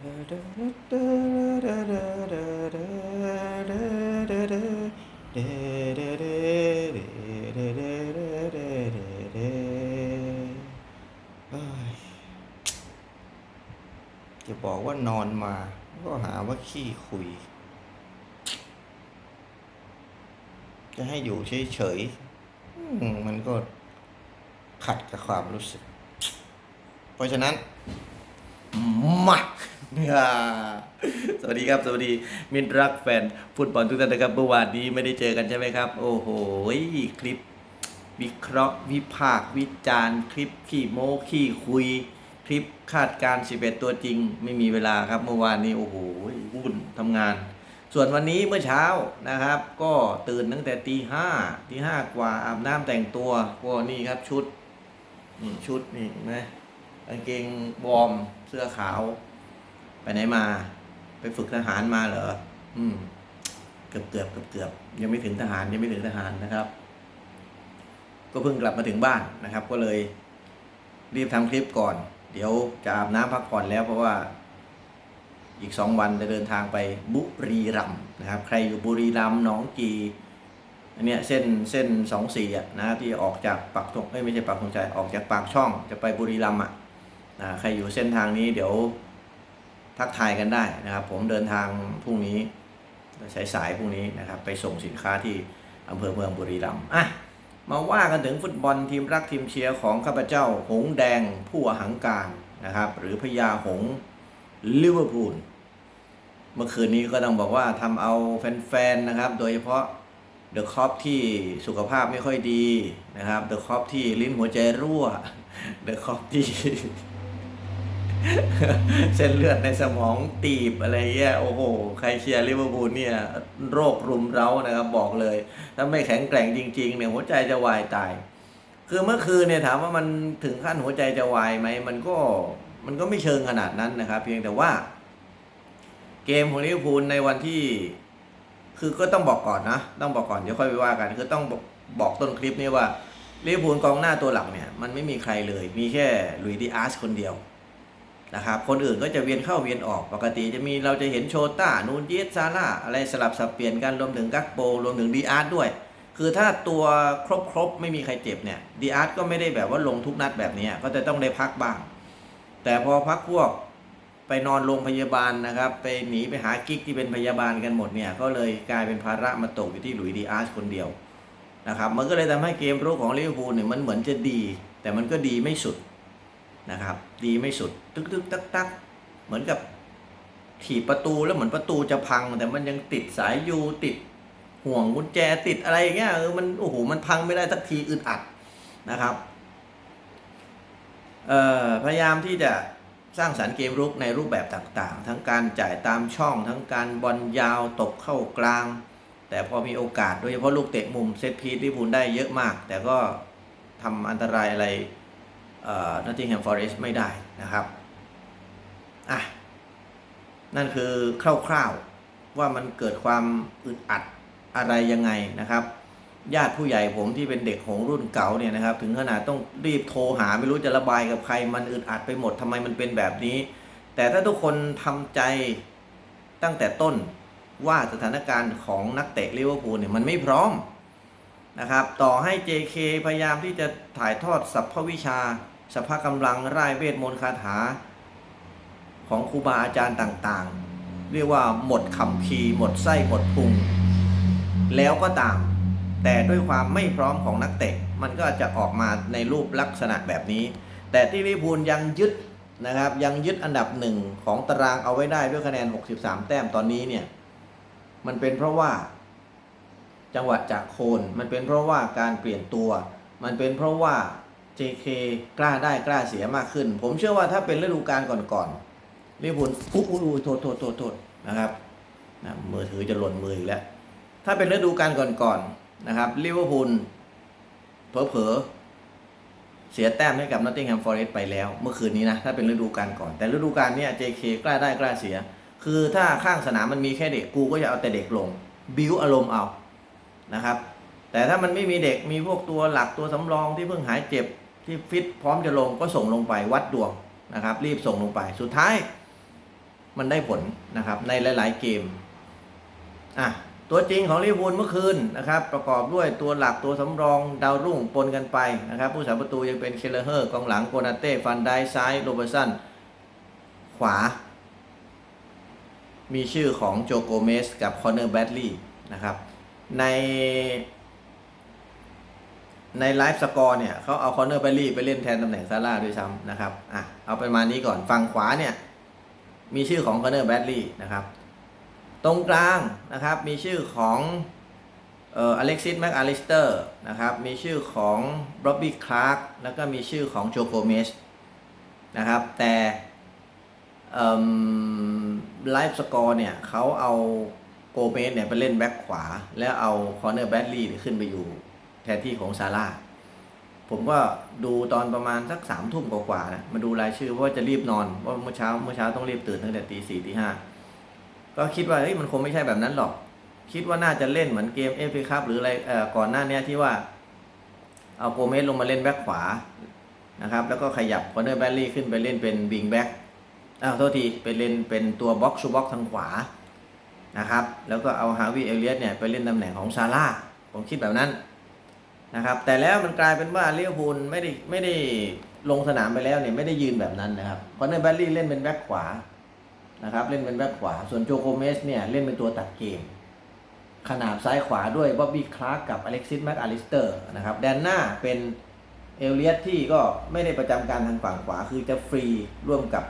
จะบอกว่านอนมา ก็หาว่าขี้คุย จะให้อยู่เฉยๆมันก็ขัดกับความรู้สึก เพราะฉะนั้นมาอ่า สวัสดีครับ สวัสดีมิตรรักแฟนฟุตบอลทุกท่านนะครับเมื่อวานนี้ไม่ได้เจอกันใช่ไหมครับ โอ้โหคลิป วิเคราะห์วิพากษ์วิจารณ์คลิปขี้โม้ขี้คุย คลิปคาดการณ์11 ตัวจริง ไม่มีเวลาครับ เมื่อวานนี้โอ้โหวุ่นทำงาน ส่วนวันนี้เมื่อเช้านะครับ ก็ตื่นตั้งแต่ตีห้าตีห้ากว่าอาบน้ำแต่งตัวก็นี่ครับชุดนี่ชุดนี่เห็นไหมกางเกงวอร์มเสื้อขาว ไปไหนมา ไปฝึกทหารมาเหรอ อืม เกือบเกือบเกือบเกือบยังไม่ถึงทหารยังไม่ถึงทหารนะครับ ก็เพิ่งกลับมาถึงบ้านนะครับ ก็เลยรีบทำคลิปก่อน เดี๋ยวจะอาบน้ำพักผ่อนแล้วเพราะว่า อีกสองวันจะเดินทางไปบุรีรัมนะครับ ใครอยู่บุรีรัมหนองกีอันเนี้ยเส้นเส้นสองสี่อะนะที่ออกจากปักธงไม่ใช่ปักธงใจออกจากปากช่องจะไปบุรีรัมย์อะนะใครอยู่เส้นทางนี้เดี๋ยว ทักทายกันได้นะครับ ผมเดินทางพรุ่งนี้สายสายพรุ่งนี้นะครับ ไปส่งสินค้าที่อำเภอเมืองบุรีรัมย์อะมาว่ากันถึงฟุตบอลทีมรักทีมเชียร์ของข้าพเจ้าหงแดงผู้อหังการนะครับ หรือพญาหงลิเวอร์พูลเมื่อคืนนี้ก็ต้องบอกว่าทำเอาแฟนๆนะครับ โดยเฉพาะเดอะคอปที่สุขภาพไม่ค่อยดีนะครับเดอะคอปที่ลิ้นหัวใจรั่วเดอะคอปที่ เส้นเลือดในสมองตีบอะไรเงี้ยโอ้โห ใครเชียร์ลิเวอร์พูลเนี่ย โรครุมเร้านะครับบอกเลย ถ้าไม่แข็งแกร่งจริง ๆ เนี่ยหัวใจจะวายตาย คือเมื่อคืนเนี่ยถามว่ามันถึงขั้นหัวใจจะวายไหมมันก็มันก็ไม่เชิงขนาดนั้นนะครับ เพียงแต่ว่า เกมของลิเวอร์พูลในวันที่ คือก็ต้องบอกก่อนนะต้องบอกก่อนเดี๋ยวค่อยไปว่ากัน คือต้องบอกบอกต้นคลิปนี้ว่าลิเวอร์พูลกองหน้าตัวหลักเนี่ย มันไม่มีใครเลย มีแค่ลุยดิอาร์สคนเดียว นะครับคนอื่นก็จะเวียนเข้าเวียนออกปกติจะมีเราจะเห็นโชต้านูนเยสซาร่าอะไรสลับสับเปลี่ยนกันรวมถึงกักโปรวมถึงดีอาร์ด้วย คือถ้าตัวครบครบไม่มีใครเจ็บเนี่ยดีอาร์ก็ไม่ได้แบบว่าลงทุกนัดแบบนี้ก็จะต้องได้พักบ้าง แต่พอพักพวกไปนอนโรงพยาบาลนะครับ ไปหนีไปหากิ๊กที่เป็นพยาบาลกันหมดเนี่ยก็เลยกลายเป็นภาระมาตกอยู่ที่หลุยส์ดีอาร์คนเดียวนะครับมันก็เลยทำให้เกมรุกของลิเวอร์พูลเนี่ยมันเหมือนจะดี แต่มันก็ดีไม่สุด นะครับ ดีไม่สุด ตึกตึกตักตักเหมือนกับถีบประตูแล้วเหมือนประตูจะพัง แต่มันยังติดสายยูติดห่วงกุญแจติดอะไรอย่างเงี้ยเออมันโอ้โหมันพังไม่ได้สักทีอึดอัดนะครับเอ่อพยายามที่จะสร้างสรรค์เกมรุกในรูปแบบต่างๆ ทั้งการจ่ายตามช่อง ทั้งการบอลยาวตกเข้ากลาง แต่พอมีโอกาสโดยเฉพาะลูกเตะมุมเซตพีทที่พูลได้เยอะมาก แต่ก็ทำอันตรายอะไร นอตติงแฮมฟอเรสต์ไม่ได้นะครับอะนั่นคือคร่าวๆว่ามันเกิดความอึดอัดอะไรยังไงนะครับ ญาติผู้ใหญ่ผมที่เป็นเด็กของรุ่นเก่าเนี่ยนะครับ ถึงขนาดต้องรีบโทรหาไม่รู้จะระบายกับใคร มันอึดอัดไปหมดทำไมมันเป็นแบบนี้ แต่ถ้าทุกคนทำใจตั้งแต่ต้นว่าสถานการณ์ของนักเตะลิเวอร์พูลเนี่ยมันไม่พร้อมนะครับ ต่อให้ JK พยายามที่จะถ่ายทอดสัพพวิชา สภากำลังร่ายเวทมนต์คาถา ของครูบาอาจารย์ต่างๆ เรียกว่าหมดคำพีหมดไส้หมดพุง แล้วก็ตาม แต่ด้วยความไม่พร้อมของนักเตะมันก็จะออกมาในรูปลักษณะแบบนี้ แต่ที่ลิพูลยังยึดนะครับยังยึดอันดับหนึ่งของตารางเอาไว้ได้ด้วยคะแนน 63 แต้มตอนนี้เนี่ยมันเป็นเพราะว่าจังหวัดจากโคน มันเป็นเพราะว่าการเปลี่ยนตัว มันเป็นเพราะว่า JK กล้าได้กล้าเสียมากขึ้น ผมเชื่อว่าถ้าเป็นฤดูกาลก่อนๆลิเวอร์พูลอุ๊ยอุ๊ยอุ๊ยโทษโทษโทษโทษนะครับนะมือถือจะหล่นมืออีกแล้ว ถ้าเป็นฤดูกาลก่อนๆนะครับลิเวอร์พูลเผลอเสียแต้มให้กับนอตติงแฮมฟอร์เรสต์ไปแล้ว เมื่อคืนนี้นะ ถ้าเป็นฤดูกาลก่อน แต่ฤดูกาลนี้ JK กล้าได้กล้าเสีย คือถ้าข้างสนามมันมีแค่เด็กกูก็จะเอาแต่เด็กลง บิวอารมณ์เอานะครับ แต่ถ้ามันไม่มีเด็กมีพวกตัวหลักตัวสำรองที่เพิ่งหายเจ็บ ที่ฟิตพร้อมจะลงก็ส่งลงไปวัดดวงนะครับ รีบส่งลงไปสุดท้าย มันได้ผลนะครับ ในหลาย ๆ เกมอะตัวจริงของลิเวอร์พูลเมื่อคืนนะครับ ประกอบด้วยตัวหลักตัวสำรองดาวรุ่งปนกันไปนะครับ ผู้สาประตูยังเป็นเคลเลอร์เฮอร์กองหลังโกนาเต้ฟันไดซ้ายโรเบอร์สันขวา มีชื่อของโจโกเมสกับคอนเนอร์แบดลีย์นะครับ ใน ในไลฟ์สกอร์เนี่ยเขาเอาคอนเนอร์แบดลีย์ไปเล่นแทนตำแหน่งซาร่าด้วยซ้ำนะครับอะเอาประมาณนี้ก่อนฝั่งขวาเนี่ย มีชื่อของคอนเนอร์แบดลีย์นะครับ ตรงกลางนะครับมีชื่อของเอ่ออเล็กซิสแม็กอลิสเตอร์นะครับมีชื่อของร็อบบี้คลาร์กแล้วก็มีชื่อของโจโกเมสนะครับ แต่ไลฟ์สกอร์เนี่ยเขาเอาโกเมสเนี่ยไปเล่นแบ็คขวา แล้วเอาคอนเนอร์แบดลีย์ขึ้นไปอยู่ ทนที่ของซาร่าผมก็ดูตอนประมาณสักสามทุ่มกว่าๆนะมาดูรายชื่อเพราะว่าจะรีบนอนเพราะเมื่อเช้าเมื่อเช้าต้องรีบตื่นตั้งแต่ตีสี่ตีห้าก็คิดว่าเฮ้ยมันคงไม่ใช่แบบนั้นหรอก คิดว่าน่าจะเล่นเหมือนเกมเอฟเอคัพหรืออะไรเอ่อก่อนหน้านี้ที่ว่า เอาโกเมสลงมาเล่นแบ็คขวานะครับ แล้วก็ขยับคอนเนอร์แบดลีย์ขึ้นไปเล่นเป็นวิงแบ็กอ้าวโทษทีไปเล่นเป็นตัวบ็อกซ์บ็อกทางขวานะครับ แล้วก็เอาฮาวิเอเลียสเนี่ยไปเล่นตำแหน่งของซาร่าผมคิดแบบนั้น นะครับแต่แล้วมันกลายเป็นว่าลิเวพูลไม่ได้ไม่ได้ลงสนามไปแล้วเนี่ยไม่ได้ยืนแบบนั้นนะครับคอนเนอร์แบดลีย์เล่นเป็นแบ็คขวานะครับเล่นเป็นแบ็คขวา ส่วนโจโกเมสเนี่ยเล่นเป็นตัวตัดเกม ขนาบซ้ายขวาด้วยบ๊อบบี้คลาร์กกับอเล็กซิสแม็กอลิสเตอร์นะครับแดนหน้าเป็นเอลเลียสที่ก็ไม่ได้ประจำการทางฝั่งขวาคือจะฟรีร่วมกับ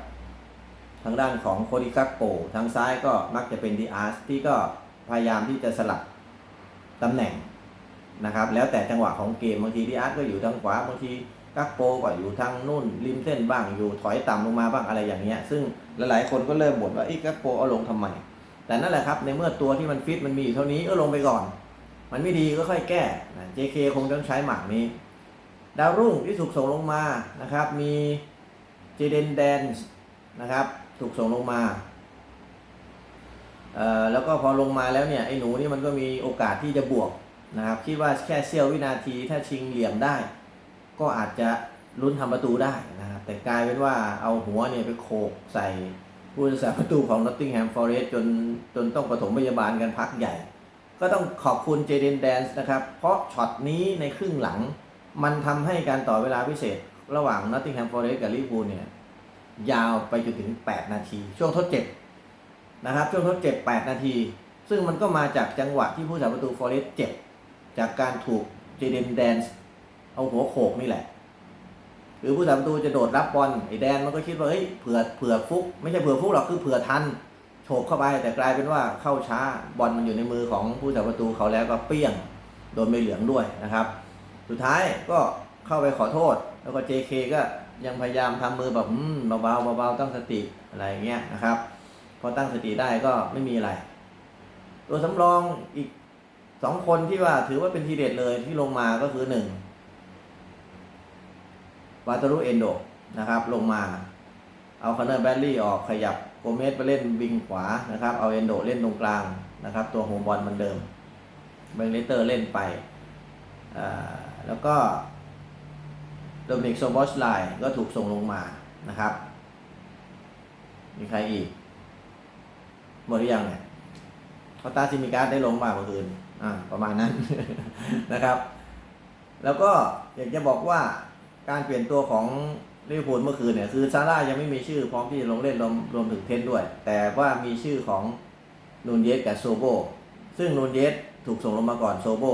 ทางด้านของโคดิคักโปทางซ้ายก็มักจะเป็นดีอาร์สที่ก็พยายามที่จะสลับตำแหน่ง นะครับ แล้วแต่จังหวะของเกมบางทีดีอาร์สก็อยู่ทางขวาบางทีกักโปก็อยู่ทางนู่นริมเส้นบ้างอยู่ถอยต่ำลงมาบ้างอะไรอย่างเงี้ย ซึ่งหลายๆคนก็เริ่มบ่นว่าไอ้กักโปเอาลงทำไมแต่นั่นแหละครับในเมื่อตัวที่มันฟิตมันมีอยู่เท่านี้ก็ลงไปก่อน มันไม่ดีก็ค่อยแก้นะ JK คงต้องใช้หมากนี้ ดาวรุ่งที่ถูกส่งลงมานะครับ มีเจเดนแดนนะครับ ถูกส่งลงมาเอ่อแล้วก็พอลงมาแล้วเนี่ยไอ้หนูนี่มันก็มีโอกาสที่จะบวก นะครับคิดว่าแค่เสี้ยววินาทีถ้าชิงเหลี่ยมได้ ก็อาจจะลุ้นทำประตูได้นะครับแต่กลายเป็นว่าเอาหัวเนี่ยไปโขกใส่ผู้รักษาประตูของ Nottingham Forest จนจนต้องปฐมพยาบาลกันพักใหญ่ ก็ต้องขอบคุณเจเดนแดนส์นะครับ เพราะช็อตนี้ในครึ่งหลัง มันทำให้การต่อเวลาพิเศษ ระหว่าง Nottingham Forest กับลิเวอร์พูลเนี่ยยาวไปจนถึง 8 นาที ช่วงทดเจ็บนะครับ ช่วงทดเจ็บ 8 นาที ซึ่งมันก็มาจากจังหวะที่ผู้รักษาประตู Forest เจ็บ จากการถูกเจเดนแดนเอาหัวโขกนี่แหละ หรือผู้สาประตูจะโดดรับบอลไอ้แดนมันก็คิดว่าเฮ้ยเผื่อเผื่อฟุก ไม่ใช่เผื่อฟุกหรอกคือเผื่อทันโฉบเข้าไปแต่กลายเป็นว่าเข้าช้าบอลมันอยู่ในมือของผู้สาประตูเขาแล้วก็เปี้ยงโดนใบเหลืองด้วยนะครับ สุดท้ายก็เข้าไปขอโทษ แล้วก็ JK ก็ยังพยายามทำมือแบบเบาๆเบาๆตั้งสติอะไรอย่างเงี้ยนะครับ พอตั้งสติได้ก็ไม่มีอะไร ตัวสำรองอีก สองคนที่ว่าถือว่าเป็นทีเด็ดเลยที่ลงมาก็คือหนึ่งวาตารุเอนโดนะครับ ลงมา เอาคอนเนอร์แบดลี่ออกขยับโกเมสไปเล่นวิงขวานะครับ เอาเอนโดเล่นตรงกลางนะครับ ตัวโฮมบอลเหมือนเดิมเบงเลเตอร์เล่นไปแล้วก็โดมินิกโซบอสไลก็ถูกส่งลงมานะครับ มีใครอีก หมดหรือยังเนี่ยเขาตาซิมิการ์ได้ลงมาเมื่อคืน อ่าประมาณนั้นนะครับ แล้วก็อยากจะบอกว่าการเปลี่ยนตัวของลิเวอร์พูลเมื่อคืนเนี่ยคือซาร่ายังไม่มีชื่อพร้อมที่จะลงเล่นรวมรวมถึงเทนด้วย แต่ว่ามีชื่อของนูนเยสกับโซโบซึ่งนูนเยสถูกส่งลงมาก่อนโซโบ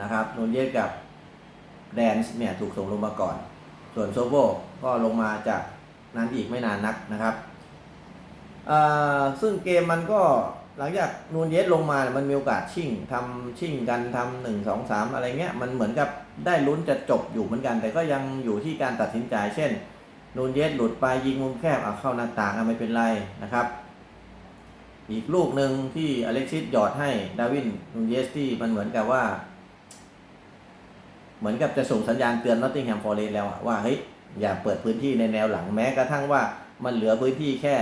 นะครับนูนเยสกับแดนส์เนี่ยถูกส่งลงมาก่อน ส่วนโซโบก็ลงมาจากนั้นอีกไม่นานนักนะครับซึ่งเกมมันก็ หลังจากนูนเยสลงมาเนี่ยมันมีโอกาสชิ่งทำชิ่งกันทำหนึ่งสองสามอะไรเงี้ยมันเหมือนกับได้ลุ้นจะจบอยู่เหมือนกัน แต่ก็ยังอยู่ที่การตัดสินใจ เช่น นูนเยสหลุดไปยิงมุมแคบเอาเข้าหน้าต่างไม่เป็นไรนะครับ อีกลูกหนึ่งที่อเล็กซิสหยอดให้ดาวินนูนเยสที่มันเหมือนกับว่า เหมือนกับจะส่งสัญญาณเตือนนอตติงแฮมฟอร์เรสแล้วว่าเฮ้ยอย่าเปิดพื้นที่ในแนวหลังแม้กระทั่งว่ามันเหลือพื้นที่แค่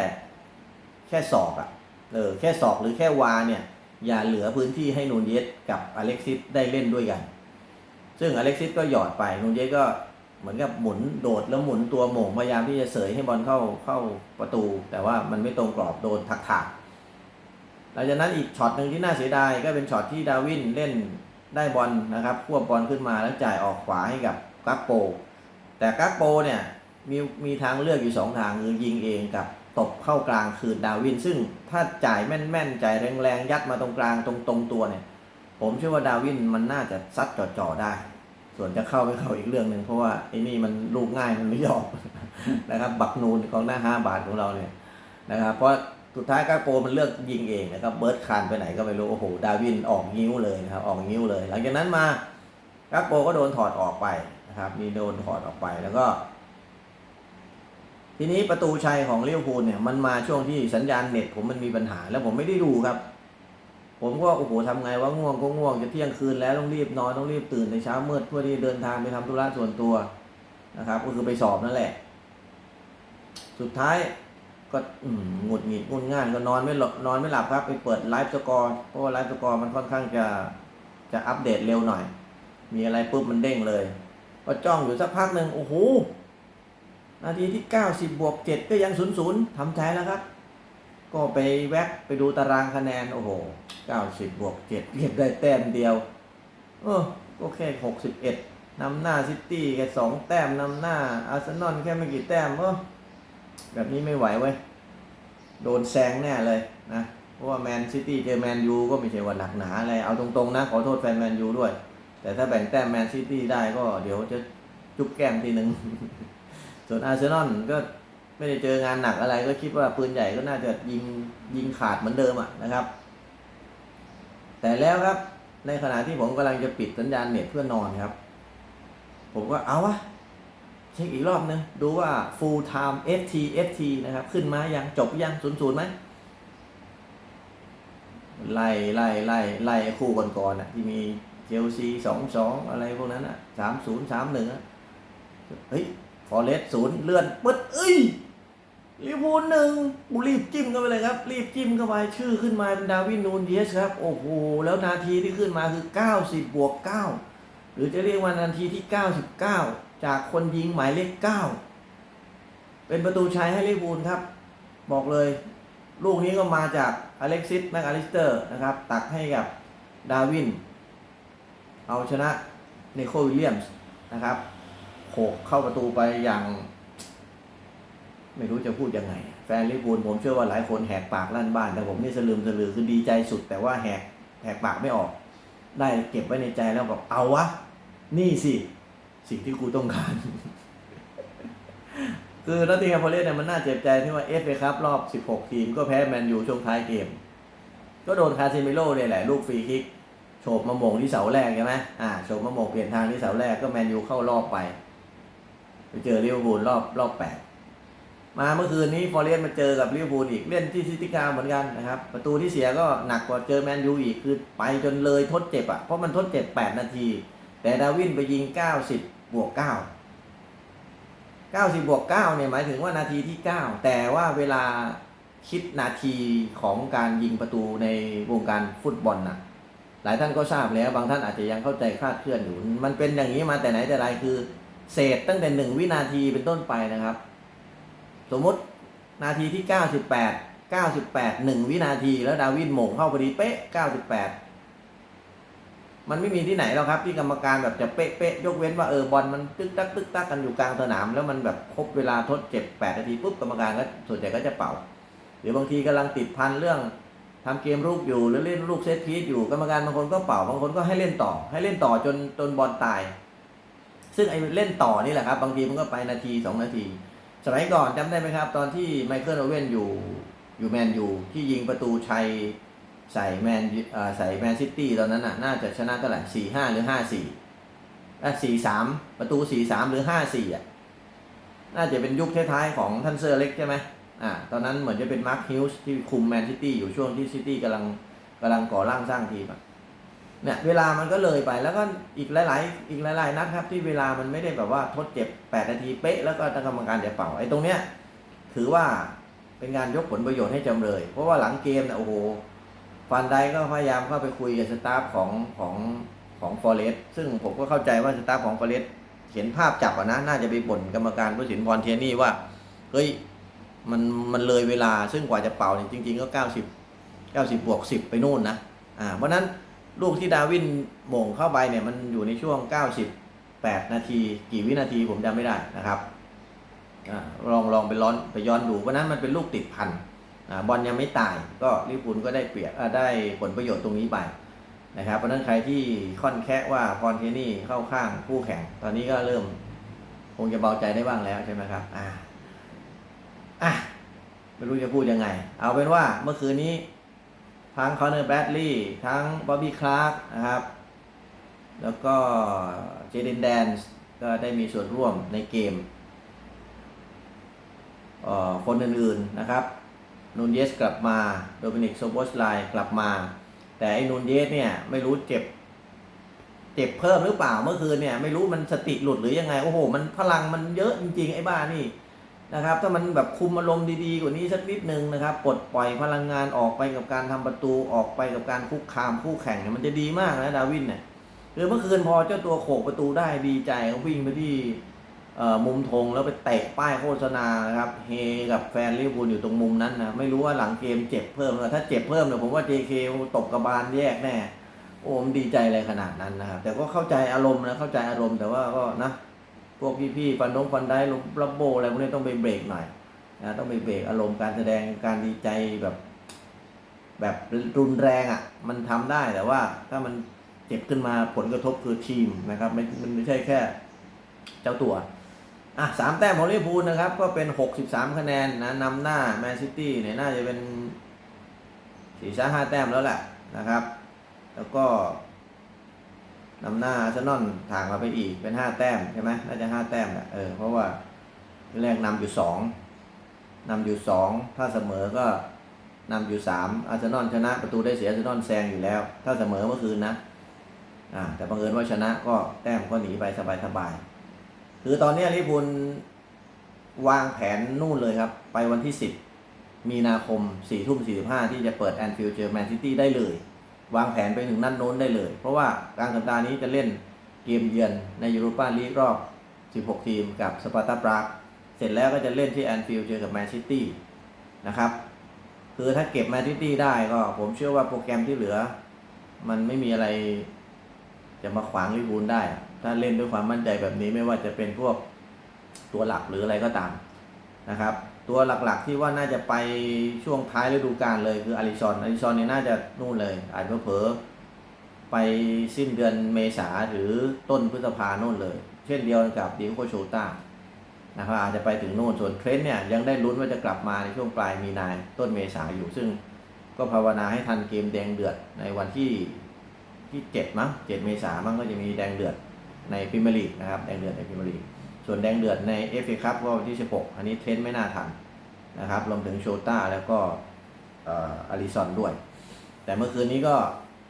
แค่ศอกอะ เออแค่ศอกหรือแค่วาเนี่ย อย่าเหลือพื้นที่ให้นูนเยสกับอเล็กซิสได้เล่นด้วยกัน ซึ่งอเล็กซิสก็หยอดไปนูนเยสก็เหมือนกับหมุนโดดแล้วหมุนตัวโหม่งพยายามที่จะเสยให้บอลเข้าเข้าประตู แต่ว่ามันไม่ตรงกรอบโดนถักถากหลังจากนั้นอีกช็อตหนึ่งที่น่าเสียดายก็เป็นช็อตที่ดาวินเล่นได้บอลนะครับควบบอลขึ้นมาแล้วจ่ายออกขวาให้กับกักโป แต่กักโปเนี่ยมีมีทางเลือกอยู่สองทางคือยิงเองกับ ตบเข้ากลางคืนดาวิน ซึ่งถ้าจ่ายแม่นๆ จ่ายแรงๆ ยัดมาตรงกลางตรงตรงตัวเนี่ย ผมเชื่อว่าดาวินมันน่าจะซัดจ่อๆได้ ส่วนจะเข้าไม่เข้าอีกเรื่องหนึ่งเพราะว่าไอ้นี่มันลูกง่ายมันไม่ยอมนะครับ บักนูนของหน้าห้าบาทของเราเนี่ยนะครับ เพราะสุดท้ายกาโปมันเลือกยิงเองนะครับ เบิร์ดคานไปไหนก็ไม่รู้ โอ้โห ดาวินออกนิ้วเลยนะครับ ออกนิ้วเลย หลังจากนั้นมากาโปก็โดนถอดออกไปนะครับ มีโดนถอดออกไปแล้วก็ ทีนี้ประตูชัยของเลิเวพูลเนี่ยมันมาช่วงที่สัญญาณเน็ตผมมันมีปัญหา แล้วผมไม่ได้ดูครับ ผมก็โอ้โหทำไงว่าง่วงก็ง่วงจะเที่ยงคืนแล้วต้องรีบนอนต้องรีบตื่นในเช้ามืดเพื่อที่เดินทางไปทำธุระส่วนตัวนะครับ ก็คือไปสอบนั่นแหละ สุดท้ายก็หงุดหงิดงุนง่านก็นอนไม่หลับนอนไม่หลับครับ ไปเปิดไลฟ์สกอร์เพราะว่าไลฟ์สกอร์มันค่อนข้างจะจะอัปเดตเร็วหน่อย มีอะไรปุ๊บมันเด้งเลย ก็จ้องอยู่สักพักหนึ่งโอ้โห นาทีที่ 90 บวก 7 ก็ยังศูนย์ศูนย์ทำใจแล้วครับ ก็ไปแวะไปดูตารางคะแนน โอ้โห 90 บวก 7 เก็บได้แต้มเดียว เออก็แค่61นำหน้าซิตี้แค่สองแต้มนำหน้าอาร์เซนอลแค่ไม่กี่แต้มเออแบบนี้ไม่ไหวเว้ย โดนแซงแน่เลยนะ เพราะว่าแมนซิตี้เจอแมนยูก็ไม่ใช่ว่าหนักหนาอะไร เอาตรงๆนะ ขอโทษแฟนแมนยูด้วย แต่ถ้าแบ่งแต้มแมนซิตี้ได้ก็เดี๋ยวจะจุ๊บแก้มทีหนึ่ง ส่วนอาร์เซนอลก็ไม่ได้เจองานหนักอะไร ก็คิดว่าปืนใหญ่ก็น่าจะยิงยิงขาดเหมือนเดิมอะนะครับ แต่แล้วครับในขณะที่ผมกำลังจะปิดสัญญาณเน็ตเพื่อนอนครับ ผมก็เอาวะเช็คอีกรอบนึงดูว่า full time FT FT นะครับ ขึ้นมายังจบยังศูนย์ศูนย์ไหมไล่ไล่ไล่ไล่คู่ก่อนๆอะ ที่มีเชลซีสองสองอะไรพวกนั้นอะสามศูนย์สามหนึ่งอะเฮ้ย ฟอเรสศูนย์เลื่อนปึ๊ดเอ้ยลิเวอร์พูลหนึ่งบูรีบจิ้มเข้าไปเลยครับ รีบจิ้มเข้าไปชื่อขึ้นมาเป็นดาวินนูนเดียสครับ โอ้โห แล้วนาทีที่ขึ้นมาคือ 90 บวก 9 หรือจะเรียกว่านาทีที่ 99 จากคนยิงหมายเลข 9 เป็นประตูชัยให้ลิเวอร์พูลครับ บอกเลย ลูกนี้ก็มาจากอเล็กซิสแมคอลิสเตอร์นะครับ ตักให้กับดาวิน เอาชนะเนโคลวิลเลียมส์นะครับ โขกเข้าประตูไปอย่าง ไม่รู้จะพูดยังไง แฟนลิเวอร์พูลผมเชื่อว่าหลายคนแหกปากลั่นบ้าน แต่ผมนี่สลืมสลือคือดีใจสุด แต่ว่าแหกแหกปากไม่ออก ได้เก็บไว้ในใจแล้วบอกเอาวะ นี่สิ สิ่งที่กูต้องการ คือนอตติงแฮมฟอเรสเนี่ยมันน่าเจ็บใจที่ว่าเอฟเอครับ รอบ 16 ทีม ก็แพ้แมนยูช่วงท้ายเกม ก็โดนคาซิเมโร่เนี่ยแหละลูกฟรีคิกโฉบมาโมงที่เสาแรกใช่ไหมอ่าโฉบมาโมงเปลี่ยนทางที่เสาแรกก็แมนยูเข้ารอบไป ไปเจอลิเวอร์พูลรอบรอบแปดมาเมื่อคืนนี้ฟอร์เรสต์มาเจอกับลิเวอร์พูลอีกเล่นที่ซิตี้การ์เหมือนกันนะครับ ประตูที่เสียก็หนักกว่าเจอแมนยูอีกคือไปจนเลยทดเจ็บอะเพราะมันทดเจ็บ8นาที แต่ดาวินไปยิง90บบวก9 90บบวก9เนี่ยหมายถึงว่านาทีที่9แต่ว่าเวลาคิดนาทีของการยิงประตูในวงการฟุตบอลน่ะ หลายท่านก็ทราบแล้วบางท่านอาจจะยังเข้าใจคลาดเคลื่อนอยู่ มันเป็นอย่างนี้มาแต่ไหนแต่ไรคือ เศษตั้งแต่หนึ่งวินาทีเป็นต้นไปนะครับ สมมตินาทีที่ 98 98 1 วินาที แล้วดาวินหม่งเข้าพอดีเป๊ะ 98 มันไม่มีที่ไหนหรอกครับ ที่กรรมการแบบจะเป๊ะเป๊ะยกเว้นว่าเออบอลมันตึกตักตึกตักกันอยู่กลางสนาม แล้วมันแบบครบเวลาทดเจ็บ 8 นาทีปุ๊บกรรมการก็ส่วนใหญ่ก็จะเป่า หรือบางทีกำลังติดพันเรื่องทำเกมลูกอยู่หรือเล่นลูกเซตพีซอยู่กรรมการบางคนก็เป่าบางคนก็ให้เล่นต่อ ให้เล่นต่อจนจนบอลตาย ซึ่งไอ้เล่นต่อนี่แหละครับ บางทีมันก็ไปนาทีสองนาที สมัยก่อนจำได้ไหมครับ ตอนที่ไมเคิลโอเว่นอยู่อยู่แมนยูที่ยิงประตูชัยใส่แมนใส่แมนซิตี้ตอนนั้นน่ะน่าจะชนะเท่าไหร่สี่ห้าหรือห้าสี่สี่สามประตูสี่สามหรือห้าสี่อะน่าจะเป็นยุคท้ายๆของท่านเซอร์เล็กใช่ไหมอ่าตอนนั้นเหมือนจะเป็นมาร์คฮิลส์ที่คุมแมนซิตี้อยู่ช่วงที่ซิตี้กำลังกำลังก่อร่างสร้างทีมอะ เนี่ยเวลามันก็เลยไปแล้วก็อีกหลาย ๆ อีกหลาย ๆ นัดครับ ที่เวลามันไม่ได้แบบว่าทดเจ็บ 8 นาทีเป๊ะแล้วก็ทางกรรมการจะเป่าไอ้ตรงเนี้ยถือว่าเป็นการยกผลประโยชน์ให้จำเลย เพราะว่าหลังเกมเนี่ยโอ้โหฟันไดก็พยายามเข้าไปคุยกับสตาฟของของของฟอเรสซึ่งผมก็เข้าใจว่าสตาฟของฟอเรสเห็นภาพจับอะนะน่าจะไปบ่นกรรมการผู้สินพรเทียนี่ว่าเฮ้ยมันมันเลยเวลาซึ่งกว่าจะเป่าเนี่ยจริง ๆ ก็ 90 90บวก10 ไปนู่นนะอ่าเพราะนั้น ลูกที่ดาวินโหม่งเข้าไปเนี่ยมันอยู่ในช่วง 98 นาที กี่วินาทีผมจำไม่ได้นะครับอลองลองไปร้อนไปย้อนดูเพราะนั้นมันเป็นลูกติดพันอบอลยังไม่ตาย ก็ลิเวอร์พูลก็ได้เปรียบอ่าได้ผลประโยชน์ตรงนี้ไปนะครับเพราะฉะนั้นใครที่ค่อนแค่ว่าพรเทนี่เข้าข้างคู่แข่ง ตอนนี้ก็เริ่มคงจะเบาใจได้บ้างแล้วใช่ไหมครับอ่าอะไม่รู้จะพูดยังไง เอาเป็นว่าเมื่อคืนนี้ ทั้งคอนเนอร์แบดลีย์ทั้งบ๊อบบี้คลาร์กนะครับ แล้วก็เจเดนแดนส์ก็ได้มีส่วนร่วมในเกมเอ่อคนอื่นๆนะครับนูนเยสกลับมาโดมินิกโซโบสไลกลับมา แต่ไอ้นูนเยสเนี่ยไม่รู้เจ็บ เจ็บเพิ่มหรือเปล่าเมื่อคืนเนี่ย ไม่รู้มันสติหลุดหรือยังไง โอ้โห มันพลังมันเยอะจริงๆ ไอ้บ้านี่ นะครับ ถ้ามันแบบคุมอารมณ์ดีๆกว่านี้สักนิดนึงนะครับปลดปล่อยพลังงานออกไปกับการทำประตูออกไปกับการคุกคามคู่แข่งเนี่ยมันจะดีมากนะดาวินเนี่ยคือเมื่อคืนพอเจ้าตัวโขกประตูได้ดีใจเขาวิ่งไปที่มุมธงแล้วไปเตะป้ายโฆษณานะครับเฮกับแฟนลิเวอร์พูลอยู่ตรงมุมนั้นนะไม่รู้ว่าหลังเกมเจ็บเพิ่มหรอถ้าเจ็บเพิ่มเนี่ยผมว่า JK ตบกระบาลแยกแน่โอ้มดีใจอะไรขนาดนั้นนะครับแต่ก็เข้าใจอารมณ์นะเข้าใจอารมณ์แต่ว่าก็นะ พวกพี่ๆฟันดงฟันได้ลมระโบอะไรพวกนี้ต้องไปเบรกหน่อยนะต้องไปเบรกอารมณ์การแสดงการดีใจแบบ แบบรุนแรงอะ มันทำได้แต่ว่า ถ้ามันเจ็บขึ้นมาผลกระทบคือทีมนะครับไม่มันไม่ใช่แค่ เจ้าตัวอะสามแต้มของลิเวอร์พูลนะครับ ก็เป็นหกสิบสามคะแนนนะนำหน้าแมนซิตี้เนี่ยน่าจะเป็นสี่ช้าห้าแต้มแล้วแหละนะครับ แล้วก็ นำหน้าอาร์เซนอลถ่างมาไปอีกเป็นห้าแต้มใช่ไหมน่าจะห้าแต้มแหละเออเพราะว่าแรกนำอยู่สองนำอยู่สองถ้าเสมอก็นำอยู่สามอาร์เซนอลชนะประตูได้เสียอาร์เซนอลแซงอยู่แล้ว ถ้าเสมอเมื่อคืนนะอ่าแต่บังเอิญว่าชนะก็แต้มก็หนีไปสบายๆคือตอนนี้ลิเวอร์พูลวางแผนนู่นเลยครับ ไปวันที่สิบมีนาคมสี่ทุ่มสี่สิบห้าที่จะเปิดแอนฟิลด์เจอแมนซิตี้ได้เลย วางแผนไปถึงนั่นโน้นได้เลย เพราะว่ากลางสัปดาห์นี้จะเล่นเกมเยือนในยูโรปาลีกรอบ 16 ทีมกับสปาร์ตาปรากเสร็จแล้วก็จะเล่นที่แอนฟิลด์เจอกับแมนซิตี้นะครับคือถ้าเก็บแมนซิตี้ได้ก็ผมเชื่อว่าโปรแกรมที่เหลือ มันไม่มีอะไร จะมาขวางลิเวอร์พูลได้ ถ้าเล่นด้วยความมั่นใจแบบนี้ไม่ว่าจะเป็นพวกตัวหลักหรืออะไรก็ตามนะครับ ตัวหลักๆที่ว่าน่าจะไปช่วงท้ายฤดูกาลเลยคืออาริซอนอาริซอนเนี่ยน่าจะนู่นเลย อาจจะเผลอไปสิ้นเดือนเมษาหรือต้นพฤษภาโน่นเลย เช่นเดียวกับดิโกโชต้านะครับอาจจะไปถึงโน่นส่วนเทรนต์เนี่ยยังได้ลุ้นว่าจะกลับมาในช่วงปลายมีนาต้นเมษาอยู่ซึ่งก็ภาวนาให้ทันเกมแดงเดือดในวันที่ที่เจ็ดมั้งเจ็ดเมษามั้งก็จะมีแดงเดือดในพรีเมียร์ลีกนะครับ แดงเดือดในพรีเมียร์ลีก ส่วนแดงเดือดใน FA คัพก็วันที่ 16 อันนี้เทรนไม่น่าทันนะครับรวมถึงโชต้าแล้วก็อาริซอนด้วย แต่เมื่อคืนนี้ก็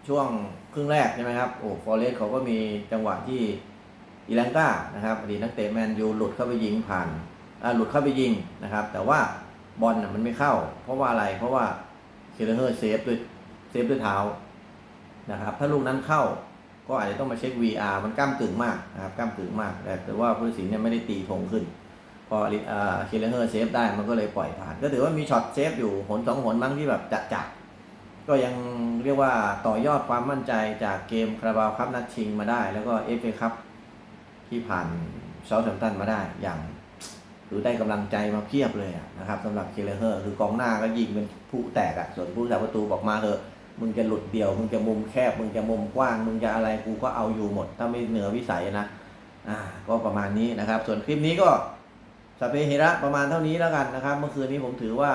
ช่วงครึ่งแรกใช่ไหมครับโอ้ฟอร์เรสเขาก็มีจังหวะที่อีแลงกานะครับอดีตนักเตะแมนยูหลุดเข้าไปยิงผ่านาหลุดเข้าไปยิงนะครับ แต่ว่าบอลมันไม่เข้า เพราะว่าอะไรเพราะว่าเคเลเฮอร์เซฟด้วยเซฟด้วยเท้านะครับ ถ้าลูกนั้นเข้า ก็อาจจะต้องมาเช็ค VR มันก้ามกึ่งมากนะครับก้ามกึ่งมาก แต่แต่ว่าผู้ตัดสินเนี่ยไม่ได้ตีธงขึ้น พอเคเลเฮอร์เซฟได้มันก็เลยปล่อยผ่าน ก็ถือว่ามีช็อตเซฟอยู่หนสองหนบ้างที่แบบจัดจัดก็ยังเรียกว่าต่อยอดความมั่นใจจากเกมคาราบาวครับนัดชิงมาได้ แล้วก็เอฟเอคัพที่ผ่านเซาท์แฮมป์ตันมาได้อย่างหรือได้กำลังใจมาเพียบเลยนะครับสำหรับเคเลเฮอร์คือกองหน้าก็ยิงเป็นผู้แตกอะส่วนผู้สาประตูบอกมาเถอะ มึงจะหลุดเดี่ยว มึงจะมุมแคบ มึงจะมุมกว้าง มึงจะอะไรกูก็เอาอยู่หมด ถ้าไม่เหนือวิสัยนะ อ่า ก็ประมาณนี้นะครับ ส่วนคลิปนี้ก็สเปเฮระประมาณเท่านี้แล้วกันนะครับ เมื่อคืนนี้ผมถือว่า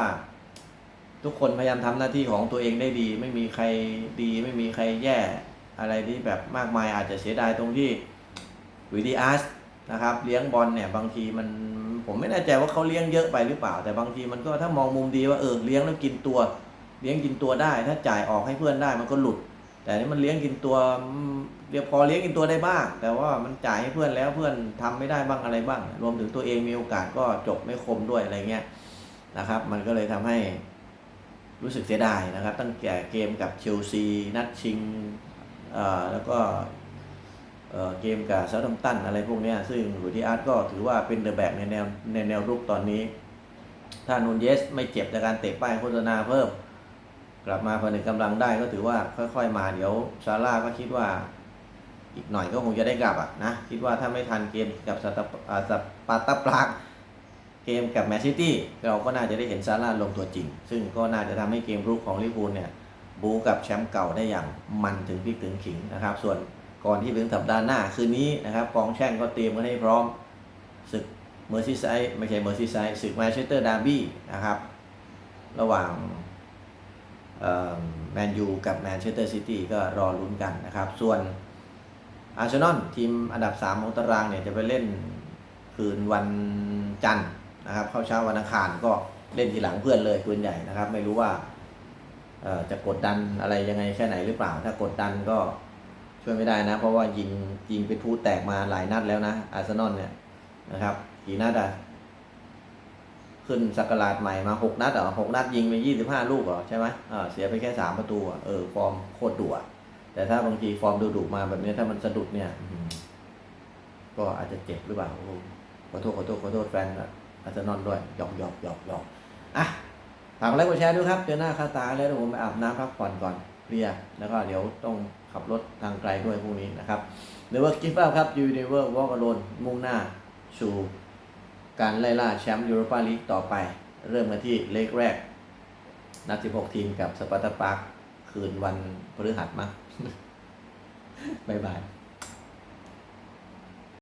ทุกคนพยายามทำหน้าที่ของตัวเองได้ดี ไม่มีใครดี ไม่มีใครแย่ อะไรที่แบบมากมายอาจจะเสียดายตรงที่วิดีอาร์สนะครับ เลี้ยงบอลเนี่ย บางทีมันผมไม่แน่ใจว่าเขาเลี้ยงเยอะไปหรือเปล่า แต่บางทีมันก็ถ้ามองมุมดีว่าเออเลี้ยงแล้วกินตัว เลี้ยงกินตัวได้ ถ้าจ่ายออกให้เพื่อนได้มันก็หลุด แต่นี่มันเลี้ยงกินตัวเรียกพอเลี้ยงกินตัวได้บ้าง แต่ว่ามันจ่ายให้เพื่อนแล้วเพื่อนทำไม่ได้บ้างอะไรบ้าง รวมถึงตัวเองมีโอกาสก็จบไม่คมด้วยอะไรเงี้ยนะครับ มันก็เลยทำให้รู้สึกเสียดายนะครับ ตั้งแต่เกมกับเชลซีนัดชิงเอ่อแล้วก็เอ่อเกมกับเซาท์แฮมป์ตันอะไรพวกเนี้ยซึ่งหลุยส์ดิอาร์ตก็ถือว่าเป็นเดอะแบ็กในแนวในแนวรุกตอนนี้ ถ้านูนเยสไม่เจ็บจากการเตะป้ายโฆษณาเพิ่ม กลับมาพนึกกำลังได้ก็ถือว่าค่อย ๆ มาเดี๋ยวซาร่าก็คิดว่า อีกหน่อยก็คงจะได้กลับอะนะคิดว่าถ้าไม่ทันเกมกับสตาอ่าสปาร์ตาปรากเกมกับแมนซิตี้เราก็น่าจะได้เห็นซาร่าลงตัวจริง ซึ่งก็น่าจะทำให้เกมรุกของลิเวอร์พูลเนี่ยบูกับแชมป์เก่าได้อย่างมันถึงพิกถึงขิงนะครับ ส่วนก่อนที่ถึงสัปดาห์หน้าคืนนี้นะครับกองแช่งก็เตรียมกันให้พร้อมศึกเมอร์ซีไซด์ไม่ใช่เมอร์ซีไซด์ศึกแมนเชสเตอร์ดาร์บี้นะครับ ระหว่าง แมนยูกับแมนเชสเตอร์ซิตี้ก็รอลุ้นกันนะครับ ส่วนอาร์เซนอลทีมอันดับ 3 ของตารางเนี่ยจะไปเล่นคืนวันจันทร์นะครับ เข้าเช้าวันอังคารก็เล่นทีหลังเพื่อนเลยปืนใหญ่นะครับ ไม่รู้ว่าจะกดดันอะไรยังไงแค่ไหนหรือเปล่า ถ้ากดดันก็ช่วยไม่ได้นะ เพราะว่ายิงยิงเป็นผู้แตกมาหลายนัดแล้วนะอาร์เซนอลเนี่ยนะครับกี่นัดอะ ขึ้นสักราชใหม่มาหกนัดเหรอหกนัดยิงไปยี่สิบห้าลูกเหรอใช่ไหมเออเสียไปแค่สามประตูเออฟอร์มโคตรดุอะแต่ถ้าบางทีฟอร์มดุๆมาแบบนี้ถ้ามันสะดุดเนี่ยก็อาจจะเจ็บหรือเปล่าขอโทษขอโทษขอโทษแฟนอาร์เซนอลด้วยหยอกหยอกหยอกหยอกอะฝากกดไลค์กดแชร์ด้วยครับเจอหน้าค่าตาแล้วผมไปอาบน้ำพักผ่อนก่อนเพลียแล้วก็เดี๋ยวต้องขับรถทางไกลด้วยพรุ่งนี้นะครับเด e เวอร์กิฟต์ครับยูนิเวอร์วอล์กอโลนมุ่งหน้าสู่ การไล่ล่าแชมป์ยูโรปาลีกต่อไป เริ่มกันที่เลขแรก นัด 16 ทีมกับสปาร์ตาปาร์คคืนวันพฤหัสมั้งบ๊ายบาย